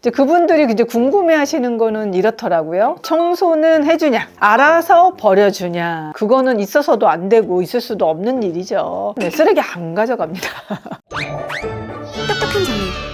이제 그분들이 이제 궁금해 하시는 거는 이렇더라고요. 청소는 해주냐? 알아서 버려주냐? 그거는 있어서도 안 되고 있을 수도 없는 일이죠. 네, 쓰레기 안 가져갑니다. 똑똑한 정리.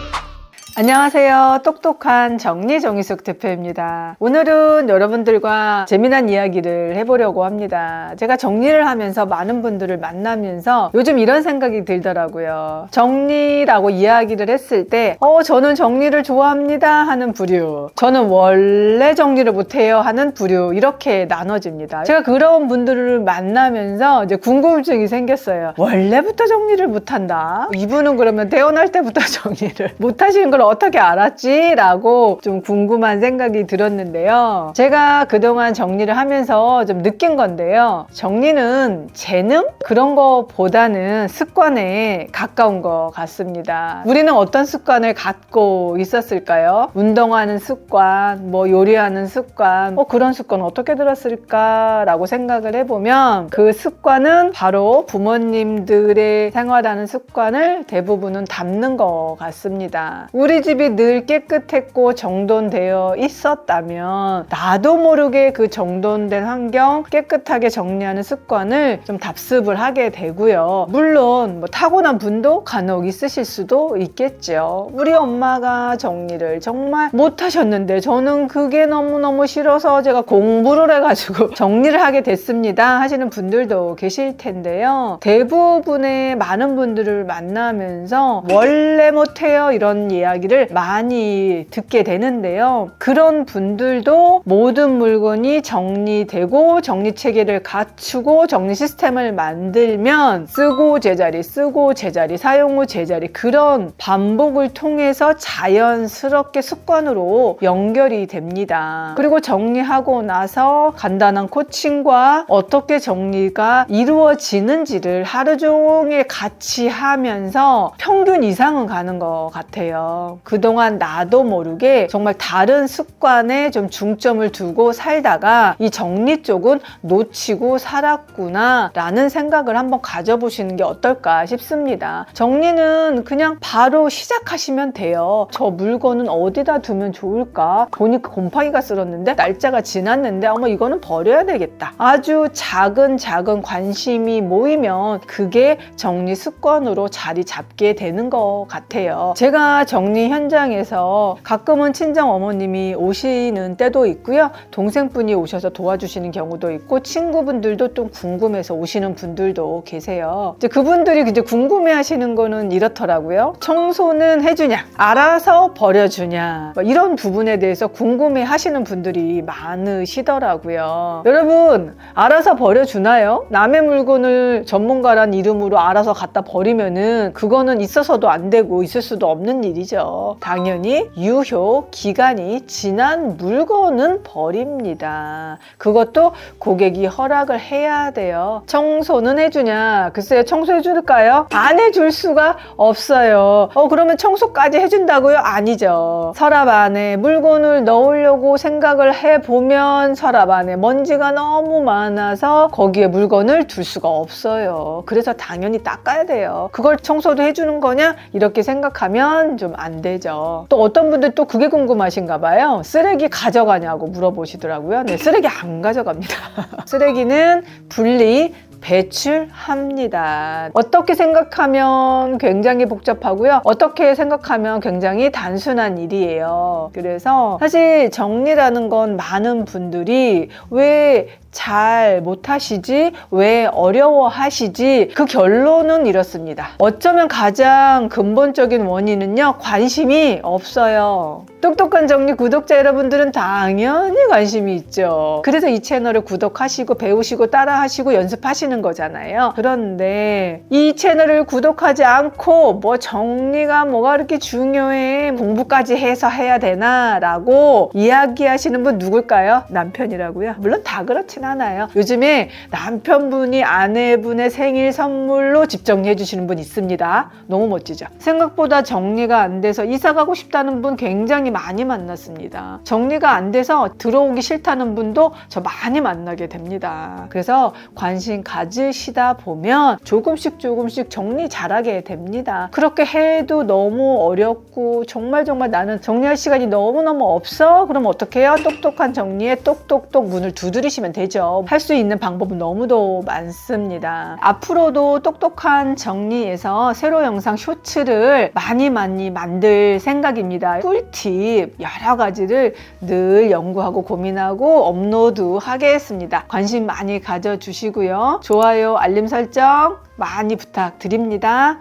안녕하세요. 똑똑한 정리정의숙 대표입니다. 오늘은 여러분들과 재미난 이야기를 해보려고 합니다. 제가 정리를 하면서 많은 분들을 만나면서 요즘 이런 생각이 들더라고요. 정리라고 이야기를 했을 때, 어, 저는 정리를 좋아합니다 하는 부류, 저는 원래 정리를 못해요 하는 부류, 이렇게 나눠집니다. 제가 그런 분들을 만나면서 이제 궁금증이 생겼어요. 원래부터 정리를 못한다? 이분은 그러면 태어날 때부터 정리를 못하시는 걸 어떻게 알았지? 라고 좀 궁금한 생각이 들었는데요. 제가 그동안 정리를 하면서 좀 느낀 건데요. 정리는 재능? 그런 거보다는 습관에 가까운 것 같습니다. 우리는 어떤 습관을 갖고 있었을까요? 운동하는 습관, 뭐 요리하는 습관, 어, 그런 습관 어떻게 들었을까라고 생각을 해보면 그 습관은 바로 부모님들의 생활하는 습관을 대부분은 담는 것 같습니다. 우리 집이 늘 깨끗했고 정돈되어 있었다면 나도 모르게 그 정돈된 환경 깨끗하게 정리하는 습관을 좀 답습을 하게 되고요. 물론 뭐 타고난 분도 간혹 있으실 수도 있겠죠. 우리 엄마가 정리를 정말 못하셨는데 저는 그게 너무너무 싫어서 제가 공부를 해가지고 정리를 하게 됐습니다 하시는 분들도 계실 텐데요. 대부분의 많은 분들을 만나면서 원래 못해요 이런 이야기 를 많이 듣게 되는데요. 그런 분들도 모든 물건이 정리되고 정리 체계를 갖추고 정리 시스템을 만들면 쓰고 제자리 쓰고 제자리 사용 후 제자리 그런 반복을 통해서 자연스럽게 습관으로 연결이 됩니다. 그리고 정리하고 나서 간단한 코칭과 어떻게 정리가 이루어지는지를 하루 종일 같이 하면서 평균 이상은 가는 것 같아요. 그동안 나도 모르게 정말 다른 습관에 좀 중점을 두고 살다가 이 정리 쪽은 놓치고 살았구나 라는 생각을 한번 가져보시는 게 어떨까 싶습니다. 정리는 그냥 바로 시작하시면 돼요. 저 물건은 어디다 두면 좋을까? 보니까 곰팡이가 쓸었는데 날짜가 지났는데 어머 이거는 버려야 되겠다. 아주 작은 작은 관심이 모이면 그게 정리 습관으로 자리 잡게 되는 것 같아요. 제가 정리 현장에서 가끔은 친정 어머님이 오시는 때도 있고요. 동생분이 오셔서 도와주시는 경우도 있고 친구분들도 좀 궁금해서 오시는 분들도 계세요. 이제 그분들이 이제 궁금해 하시는 거는 이렇더라고요. 청소는 해주냐? 알아서 버려주냐? 뭐 이런 부분에 대해서 궁금해 하시는 분들이 많으시더라고요. 여러분, 알아서 버려주나요? 남의 물건을 전문가란 이름으로 알아서 갖다 버리면은 그거는 있어서도 안 되고 있을 수도 없는 일이죠. 당연히 유효 기간이 지난 물건은 버립니다. 그것도 고객이 허락을 해야 돼요. 청소는 해주냐? 글쎄요, 청소해 줄까요? 안 해줄 수가 없어요. 어, 그러면 청소까지 해준다고요? 아니죠. 서랍 안에 물건을 넣으려고 생각을 해보면 서랍 안에 먼지가 너무 많아서 거기에 물건을 둘 수가 없어요. 그래서 당연히 닦아야 돼요. 그걸 청소도 해주는 거냐? 이렇게 생각하면 좀 안 되죠. 또 어떤 분들 또 그게 궁금하신가 봐요. 쓰레기 가져가냐고 물어보시더라고요. 네, 쓰레기 안 가져갑니다. 쓰레기는 분리, 배출합니다. 어떻게 생각하면 굉장히 복잡하고요. 어떻게 생각하면 굉장히 단순한 일이에요. 그래서 사실 정리라는 건 많은 분들이 왜 잘 못하시지? 왜 어려워하시지? 그 결론은 이렇습니다. 어쩌면 가장 근본적인 원인은요, 관심이 없어요. 똑똑한 정리 구독자 여러분들은 당연히 관심이 있죠. 그래서 이 채널을 구독하시고 배우시고 따라하시고 연습하시는 거잖아요. 그런데 이 채널을 구독하지 않고 뭐 정리가 뭐가 그렇게 중요해 공부까지 해서 해야 되나 라고 이야기하시는 분 누굴까요? 남편이라고요? 물론 다 그렇진 않아요. 요즘에 남편분이 아내분의 생일 선물로 집 정리해 주시는 분 있습니다. 너무 멋지죠? 생각보다 정리가 안 돼서 이사 가고 싶다는 분 굉장히 많이 만났습니다. 정리가 안 돼서 들어오기 싫다는 분도 저 많이 만나게 됩니다. 그래서 관심 가 가지시다 보면 조금씩 조금씩 정리 잘하게 됩니다. 그렇게 해도 너무 어렵고 정말 정말 나는 정리할 시간이 너무너무 없어? 그럼 어떻게 해요? 똑똑한 정리에 똑똑똑 문을 두드리시면 되죠. 할 수 있는 방법은 너무도 많습니다. 앞으로도 똑똑한 정리에서 새로 영상 쇼츠를 많이 많이 만들 생각입니다. 꿀팁 여러 가지를 늘 연구하고 고민하고 업로드 하겠습니다. 관심 많이 가져주시고요. 좋아요, 알림 설정 많이 부탁드립니다.